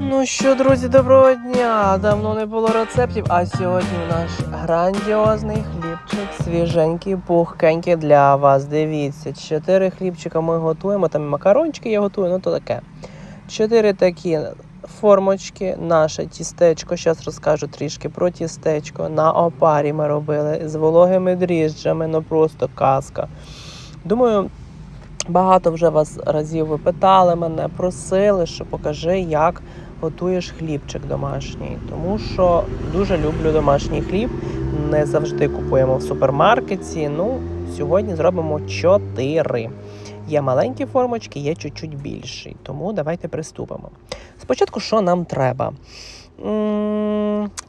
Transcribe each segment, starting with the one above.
Ну що, друзі, доброго дня! Давно не було рецептів, а сьогодні у нас грандіозний хлібчик, свіженький, пухкенький для вас. Дивіться, чотири хлібчика ми готуємо. Там макарончики я готую, ну то таке. Чотири такі формочки, наше тістечко. Зараз розкажу трішки про тістечко. На опарі ми робили з вологими дріжджами, ну просто казка. Думаю, багато вже вас разів ви питали мене, просили, що покажи, як готуєш хлібчик домашній. Тому що дуже люблю домашній хліб. Не завжди купуємо в супермаркеті. Ну, сьогодні зробимо чотири. Є маленькі формочки, є чуть-чуть більші. Тому давайте приступимо. Спочатку, що нам треба?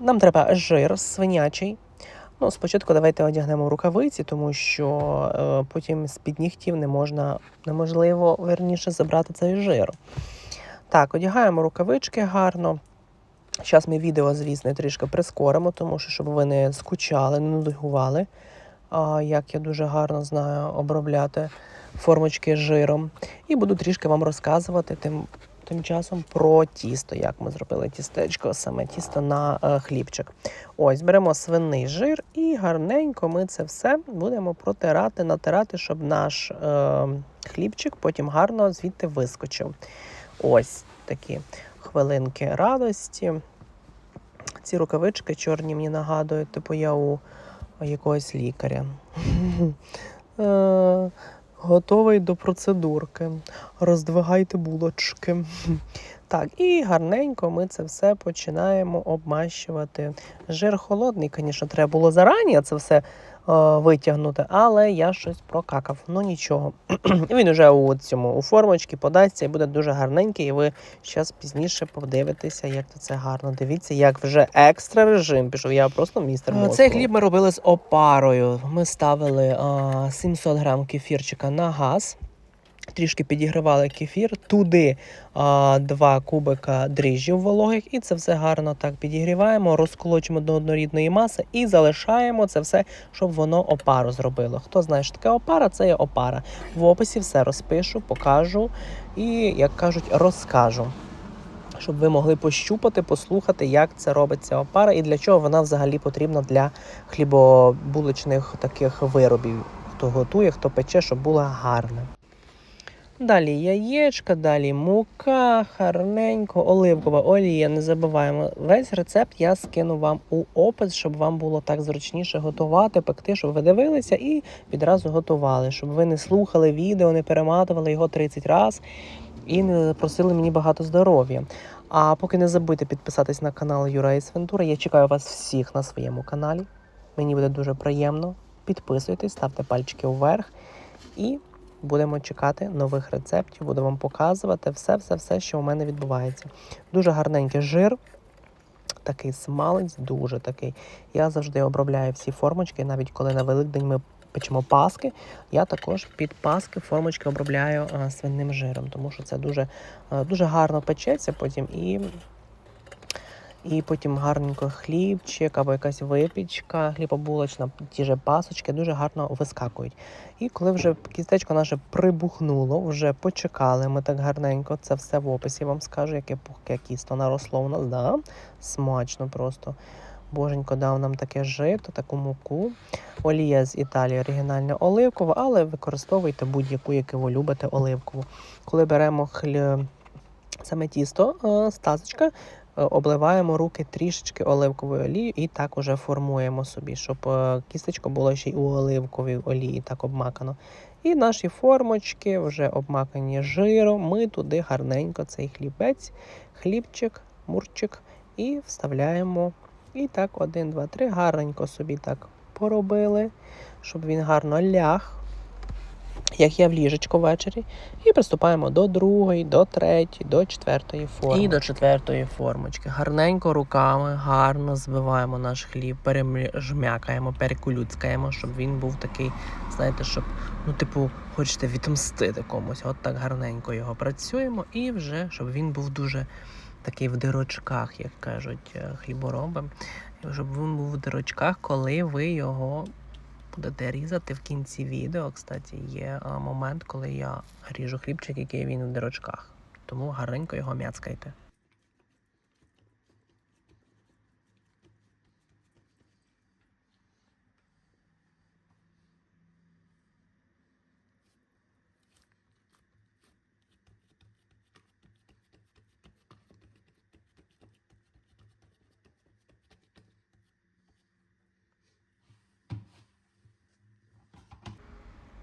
Нам треба жир свинячий. Ну, спочатку давайте одягнемо рукавиці, тому що е, потім з-під нігтів не можна, неможливо верніше забрати цей жир. Так, одягаємо рукавички гарно. Зараз ми відео, звісно, трішки прискоримо, тому що щоб ви не скучали, не нудьгували. А, як я дуже гарно знаю обробляти формочки жиром. І буду трішки вам розказувати тим, тим часом про тісто, як ми зробили тістечко, саме тісто на е, хлібчик. Ось беремо свиний жир і гарненько ми це все будемо протирати, натирати, щоб наш е, хлібчик потім гарно звідти вискочив. Ось такі хвилинки радості. Ці рукавички чорні мені нагадують, типу я у якогось лікаря. Е, Готовий до процедурки. Роздвигайте булочки. Так, і гарненько ми це все починаємо обмащувати. Жир холодний, звісно, треба було зарані це все витягнути, але я щось прокакав. Ну нічого. Він уже у цьому у формочці подасться і буде дуже гарненький. І ви зараз пізніше подивитеся, як то це гарно. Дивіться, як вже екстра режим пішов. Я просто містер. Мозку. Цей хліб ми робили з опарою. Ми ставили а, 700 грам кефірчика на газ. Трішки підігривали кефір, туди а, два кубика дріжджів вологих, і це все гарно так підігріваємо, розколочуємо до однорідної маси і залишаємо це все, щоб воно опару зробило. Хто знає, що таке опара, це є опара. В описі все розпишу, покажу і, як кажуть, розкажу. Щоб ви могли пощупати, послухати, як це робиться опара і для чого вона взагалі потрібна для хлібобулочних таких виробів. Хто готує, хто пече, щоб була гарна. Далі яєчка, далі мука, гарненько, оливкова олія. Не забуваємо. Весь рецепт я скину вам у опис, щоб вам було так зручніше готувати, пекти, щоб ви дивилися і відразу готували, щоб ви не слухали відео, не перематували його 30 разів і не просили мені багато здоров'я. А поки не забудьте підписатись на канал Юра і Свентура. Я чекаю вас всіх на своєму каналі. Мені буде дуже приємно. Підписуйтесь, ставте пальчики вверх і будемо чекати нових рецептів. Буду вам показувати все-все-все, що у мене відбувається. Дуже гарненький жир. Такий смалець, дуже такий. Я завжди обробляю всі формочки, навіть коли на Великдень ми печемо паски. Я також під паски формочки обробляю свинним жиром, тому що це дуже, дуже гарно печеться потім і. І потім гарненько хлібчик або якась випічка, хлібобулочна, ті ж пасочки дуже гарно вискакують. І коли вже кістечко наше прибухнуло, вже почекали ми так гарненько. Це все в описі вам скажу, яке пухке кісто наросло у нас. Да? Смачно просто. Боженько дав нам таке жито, таку муку. Олія з Італії оригінальна оливкова, але використовуйте будь-яку, яку ви любите оливкову. Коли беремо хлі... саме тісто, стазочка, е, обливаємо руки трішечки оливковою олією і так уже формуємо собі, щоб е, кістечко було ще й у оливковій олії так обмакано. І наші формочки вже обмакані жиром. Ми туди гарненько цей хлібець, хлібчик, мурчик і вставляємо. І так, один, два, три, гарненько собі так поробили, щоб він гарно ляг, як я в ліжечко ввечері. І приступаємо до другої, до третьої, до четвертої форми. І до четвертої формочки. Гарненько руками, гарно збиваємо наш хліб, пережмякаємо, перекулюцькаємо, щоб він був такий, знаєте, щоб, ну, типу, хочете відомстити комусь. От так гарненько його працюємо, і вже щоб він був дуже такий в дирочках, як кажуть е, хлібороби. Щоб він був в дирочках, коли ви його будете різати в кінці відео. Кстати, є момент, коли я ріжу хлібчик, який він в дирочках. Тому гарненько його м'яцкайте.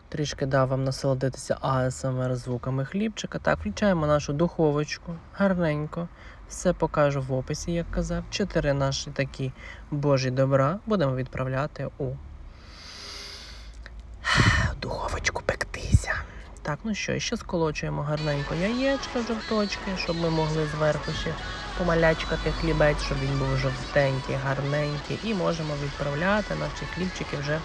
Трішки дав вам насолодитися АСМР звуками хлібчика. Так, включаємо нашу духовочку гарненько. Все покажу в описі, як казав. Чотири наші такі божі добра будемо відправляти у духовочку пектися. Так, ну що, ще сколочуємо гарненько яєчка жовточки, щоб ми могли зверху ще помалячкати хлібець, щоб він був жовтенький, гарненький. І можемо відправляти наші хлібчики вже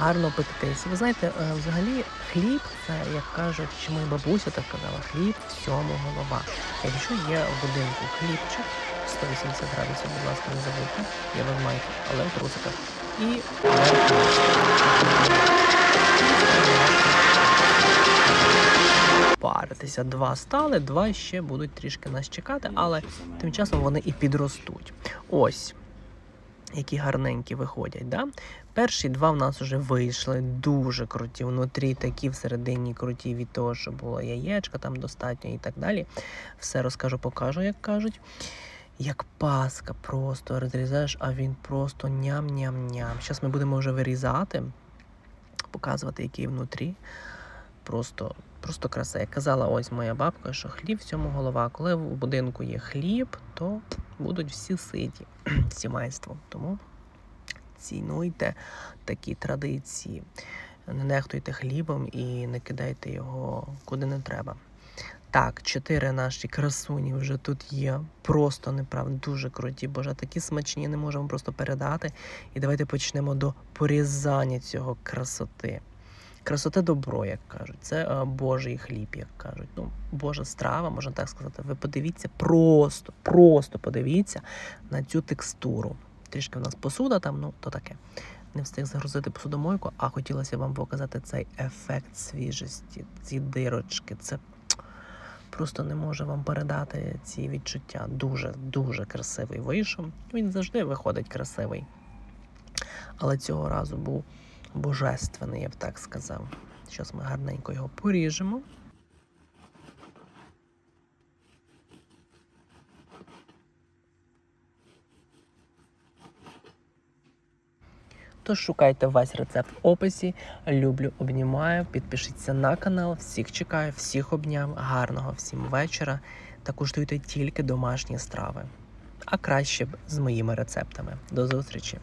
гарно пектися. Ви знаєте, е, взагалі хліб це, як кажуть, чи моя бабуся так казала, хліб всьому голова. Якщо є в будинку хлібчик, 180 градусів, будь ласка, не забудьте, є ви маєте, але в трусиках. І паритися. Два стали, два ще будуть трішки нас чекати, але тим часом вони і підростуть. Ось. Які гарненькі виходять, да? Перші два в нас вже вийшли дуже круті. Внутрі такі всередині круті від того, що було яєчка там достатньо і так далі. Все розкажу, покажу, як кажуть. Як паска, просто розрізаєш, а він просто ням-ням-ням. Зараз ми будемо вже вирізати, показувати, який внутрі. Просто, просто краса. Як казала ось моя бабка, що хліб в цьому голова. Коли в будинку є хліб, то будуть всі ситі сімейством. Тому цінуйте такі традиції. Не нехтуйте хлібом і не кидайте його куди не треба. Так, чотири наші красуні вже тут є. Просто неправда, дуже круті. Боже, такі смачні, не можемо просто передати. І давайте почнемо до порізання цього красоти. Красота добро, як кажуть. Це е, Божий хліб, як кажуть. Ну, Божа страва, можна так сказати. Ви подивіться, просто, просто подивіться на цю текстуру. Трішки в нас посуда там, ну то таке. Не встиг загрузити посудомойку, а хотілося вам показати цей ефект свіжості, ці дирочки. Це просто не можу вам передати ці відчуття. Дуже, дуже красивий вийшов. Він завжди виходить красивий. Але цього разу був божественний, я б так сказав. Зараз ми гарненько його поріжемо. Тож шукайте весь рецепт в описі. Люблю, обнімаю. Підпишіться на канал. Всіх чекаю, всіх обняв. Гарного всім вечора. Та куштуйте тільки домашні страви. А краще б з моїми рецептами. До зустрічі!